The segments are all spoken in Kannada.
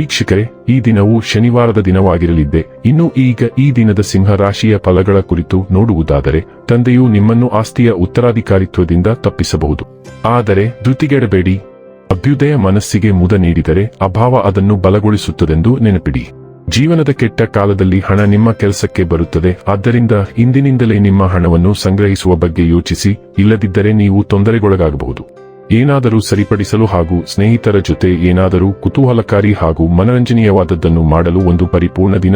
ವೀಕ್ಷಕರೇ, ಈ ದಿನವು ಶನಿವಾರದ ದಿನವಾಗಿರಲಿದ್ದೆ. ಇನ್ನು ಈಗ ಈ ದಿನದ ಸಿಂಹ ರಾಶಿಯ ಫಲಗಳ ಕುರಿತು ನೋಡುವುದಾದರೆ, ತಂದೆಯು ನಿಮ್ಮನ್ನು ಆಸ್ತಿಯ ಉತ್ತರಾಧಿಕಾರಿತ್ವದಿಂದ ತಪ್ಪಿಸಬಹುದು. ಆದರೆ ಧೃತಿಗೆಡಬೇಡಿ. ಅಭ್ಯುದಯ ಮನಸ್ಸಿಗೆ ಮುದ ನೀಡಿದರೆ ಅಭಾವ ಅದನ್ನು ಬಲಗೊಳಿಸುತ್ತದೆಂದು ನೆನಪಿಡಿ. ಜೀವನದ ಕೆಟ್ಟ ಕಾಲದಲ್ಲಿ ಹಣ ನಿಮ್ಮ ಕೆಲಸಕ್ಕೆ ಬರುತ್ತದೆ. ಆದ್ದರಿಂದ ಇಂದಿನಿಂದಲೇ ನಿಮ್ಮ ಹಣವನ್ನು ಸಂಗ್ರಹಿಸುವ ಬಗ್ಗೆ ಯೋಚಿಸಿ, ಇಲ್ಲದಿದ್ದರೆ ನೀವು ತೊಂದರೆಗೊಳಗಾಗಬಹುದು. ಏನಾದರೂ ಸರಿಪಡಿಸಲು ಹಾಗೂ ಸ್ನೇಹಿತರ ಜೊತೆ ಏನಾದರೂ ಕುತೂಹಲಕಾರಿ ಹಾಗೂ ಮನರಂಜನೀಯವಾದದ್ದನ್ನು ಮಾಡಲು ಒಂದು ಪರಿಪೂರ್ಣ ದಿನ.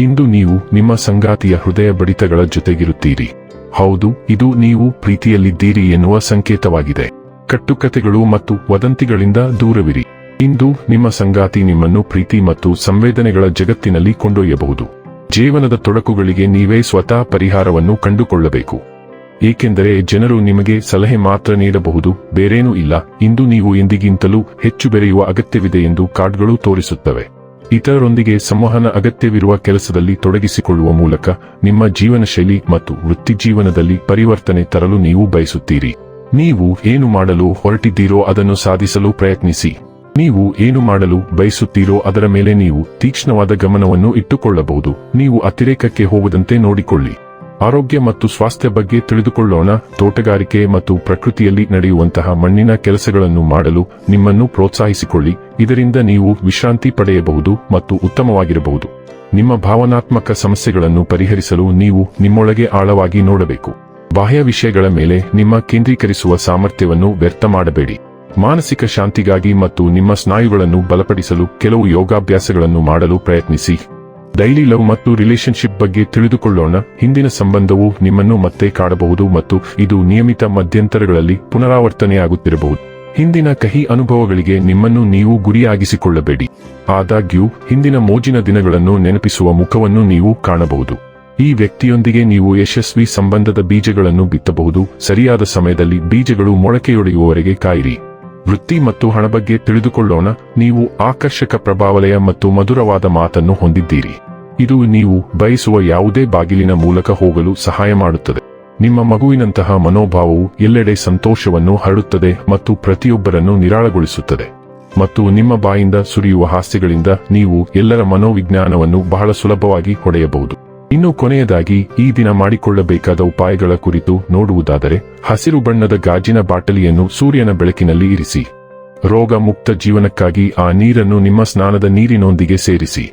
ಇಂದು ನೀವು ನಿಮ್ಮ ಸಂಗಾತಿಯ ಹೃದಯ ಬಡಿತಗಳ ಜೊತೆಗಿರುತ್ತೀರಿ. ಹೌದು, ಇದು ನೀವು ಪ್ರೀತಿಯಲ್ಲಿದ್ದೀರಿ ಎನ್ನುವ ಸಂಕೇತವಾಗಿದೆ. ಕಟ್ಟುಕತೆಗಳು ಮತ್ತು ವದಂತಿಗಳಿಂದ ದೂರವಿರಿ. ಇಂದು ನಿಮ್ಮ ಸಂಗಾತಿ ನಿಮ್ಮನ್ನು ಪ್ರೀತಿ ಮತ್ತು ಸಂವೇದನೆಗಳ ಜಗತ್ತಿನಲ್ಲಿ ಕೊಂಡೊಯ್ಯಬಹುದು. ಜೀವನದ ತೊಡಕುಗಳಿಗೆ ನೀವೇ ಸ್ವತಃ ಪರಿಹಾರವನ್ನು ಕಂಡುಕೊಳ್ಳಬೇಕು. ಏಕೆಂದರೆ ಜನರು ನಿಮಗೆ ಸಲಹೆ ಮಾತ್ರ ನೀಡಬಹುದು, ಬೇರೇನೂ ಇಲ್ಲ. ಇಂದು ನೀವು ಎಂದಿಗಿಂತಲೂ ಹೆಚ್ಚು ಬೆರೆಯುವ ಅಗತ್ಯವಿದೆ ಎಂದು ಕಾರ್ಡ್ಗಳು ತೋರಿಸುತ್ತವೆ. ಇತರರೊಂದಿಗೆ ಸಂವಹನ ಅಗತ್ಯವಿರುವ ಕೆಲಸದಲ್ಲಿ ತೊಡಗಿಸಿಕೊಳ್ಳುವ ಮೂಲಕ ನಿಮ್ಮ ಜೀವನ ಶೈಲಿ ಮತ್ತು ವೃತ್ತಿಜೀವನದಲ್ಲಿ ಪರಿವರ್ತನೆ ತರಲು ನೀವು ಬಯಸುತ್ತೀರಿ. ನೀವು ಏನು ಮಾಡಲು ಹೊರಟಿದ್ದೀರೋ ಅದನ್ನು ಸಾಧಿಸಲು ಪ್ರಯತ್ನಿಸಿ. ನೀವು ಏನು ಮಾಡಲು ಬಯಸುತ್ತೀರೋ ಅದರ ಮೇಲೆ ನೀವು ತೀಕ್ಷ್ಣವಾದ ಗಮನವನ್ನು ಇಟ್ಟುಕೊಳ್ಳಬಹುದು. ನೀವು ಅತಿರೇಕಕ್ಕೆ ಹೋಗದಂತೆ ನೋಡಿಕೊಳ್ಳಿ. ಆರೋಗ್ಯ ಮತ್ತು ಸ್ವಾಸ್ಥ್ಯ ಬಗ್ಗೆ ತಿಳಿದುಕೊಳ್ಳೋಣ, ತೋಟಗಾರಿಕೆ ಮತ್ತು ಪ್ರಕೃತಿಯಲ್ಲಿ ನಡೆಯುವಂತಹ ಮಣ್ಣಿನ ಕೆಲಸಗಳನ್ನು ಮಾಡಲು ನಿಮ್ಮನ್ನು ಪ್ರೋತ್ಸಾಹಿಸಿಕೊಳ್ಳಿ. ಇದರಿಂದ ನೀವು ವಿಶ್ರಾಂತಿ ಪಡೆಯಬಹುದು ಮತ್ತು ಉತ್ತಮವಾಗಿರಬಹುದು. ನಿಮ್ಮ ಭಾವನಾತ್ಮಕ ಸಮಸ್ಯೆಗಳನ್ನು ಪರಿಹರಿಸಲು ನೀವು ನಿಮ್ಮೊಳಗೆ ಆಳವಾಗಿ ನೋಡಬೇಕು. ಬಾಹ್ಯ ವಿಷಯಗಳ ಮೇಲೆ ನಿಮ್ಮ ಕೇಂದ್ರೀಕರಿಸುವ ಸಾಮರ್ಥ್ಯವನ್ನು ವ್ಯರ್ಥ ಮಾಡಬೇಡಿ. ಮಾನಸಿಕ ಶಾಂತಿಗಾಗಿ ಮತ್ತು ನಿಮ್ಮ ಸ್ನಾಯುಗಳನ್ನು ಬಲಪಡಿಸಲು ಕೆಲವು ಯೋಗಾಭ್ಯಾಸಗಳನ್ನು ಮಾಡಲು ಪ್ರಯತ್ನಿಸಿ. ಡೈಲಿ ಲವ್ ಮತ್ತು ರಿಲೇಶನ್ಶಿಪ್ ಬಗ್ಗೆ ತಿಳಿದುಕೊಳ್ಳೋಣ. ಹಿಂದಿನ ಸಂಬಂಧವು ನಿಮ್ಮನ್ನು ಮತ್ತೆ ಕಾಡಬಹುದು ಮತ್ತು ಇದು ನಿಯಮಿತ ಮಧ್ಯಂತರಗಳಲ್ಲಿ ಪುನರಾವರ್ತನೆಯಾಗುತ್ತಿರಬಹುದು. ಹಿಂದಿನ ಕಹಿ ಅನುಭವಗಳಿಗೆ ನಿಮ್ಮನ್ನು ನೀವು ಗುರಿಯಾಗಿಸಿಕೊಳ್ಳಬೇಡಿ. ಆದಾಗ್ಯೂ, ಹಿಂದಿನ ಮೋಜಿನ ದಿನಗಳನ್ನು ನೆನಪಿಸುವ ಮುಖವನ್ನು ನೀವು ಕಾಣಬಹುದು. ಈ ವ್ಯಕ್ತಿಯೊಂದಿಗೆ ನೀವು ಯಶಸ್ವಿ ಸಂಬಂಧದ ಬೀಜಗಳನ್ನು ಬಿತ್ತಬಹುದು. ಸರಿಯಾದ ಸಮಯದಲ್ಲಿ ಬೀಜಗಳು ಮೊಳಕೆಯೊಡೆಯುವವರೆಗೆ ಕಾಯಿರಿ. ವೃತ್ತಿ ಮತ್ತು ಹಣ ಬಗ್ಗೆ ತಿಳಿದುಕೊಳ್ಳೋಣ. ನೀವು ಆಕರ್ಷಕ ಪ್ರಭಾವಲಯ ಮತ್ತು ಮಧುರವಾದ ಮಾತನ್ನು ಹೊಂದಿದ್ದೀರಿ. ಇದು ನೀವು ಬಯಸುವ ಯಾವುದೇ ಬಾಗಿಲಿನ ಮೂಲಕ ಹೋಗಲು ಸಹಾಯ ಮಾಡುತ್ತದೆ. ನಿಮ್ಮ ಮಗುವಿನಂತಹ ಮನೋಭಾವವು ಎಲ್ಲೆಡೆ ಸಂತೋಷವನ್ನು ಹರಡುತ್ತದೆ ಮತ್ತು ಪ್ರತಿಯೊಬ್ಬರನ್ನು ನಿರಾಳಗೊಳಿಸುತ್ತದೆ. ಮತ್ತು ನಿಮ್ಮ ಬಾಯಿಂದ ಸುರಿಯುವ ಹಾಸ್ಯಗಳಿಂದ ನೀವು ಎಲ್ಲರ ಮನೋವಿಜ್ಞಾನವನ್ನು ಬಹಳ ಸುಲಭವಾಗಿ ಹೊಡೆಯಬಹುದು. ಇನ್ನು ಕೊನೆಯದಾಗಿ, ಈ ದಿನ ಮಾಡಿಕೊಳ್ಳಬೇಕಾದ ಉಪಾಯಗಳ ಕುರಿತು ನೋಡುವುದಾದರೆ, ಹಸಿರು ಬಣ್ಣದ ಗಾಜಿನ ಬಾಟಲಿಯನ್ನು ಸೂರ್ಯನ ಬೆಳಕಿನಲ್ಲಿ ಇರಿಸಿ. ರೋಗ ಮುಕ್ತ ಜೀವನಕ್ಕಾಗಿ ಆ ನೀರನ್ನು ನಿಮ್ಮ ಸ್ನಾನದ ನೀರಿನೊಂದಿಗೆ ಸೇರಿಸಿ.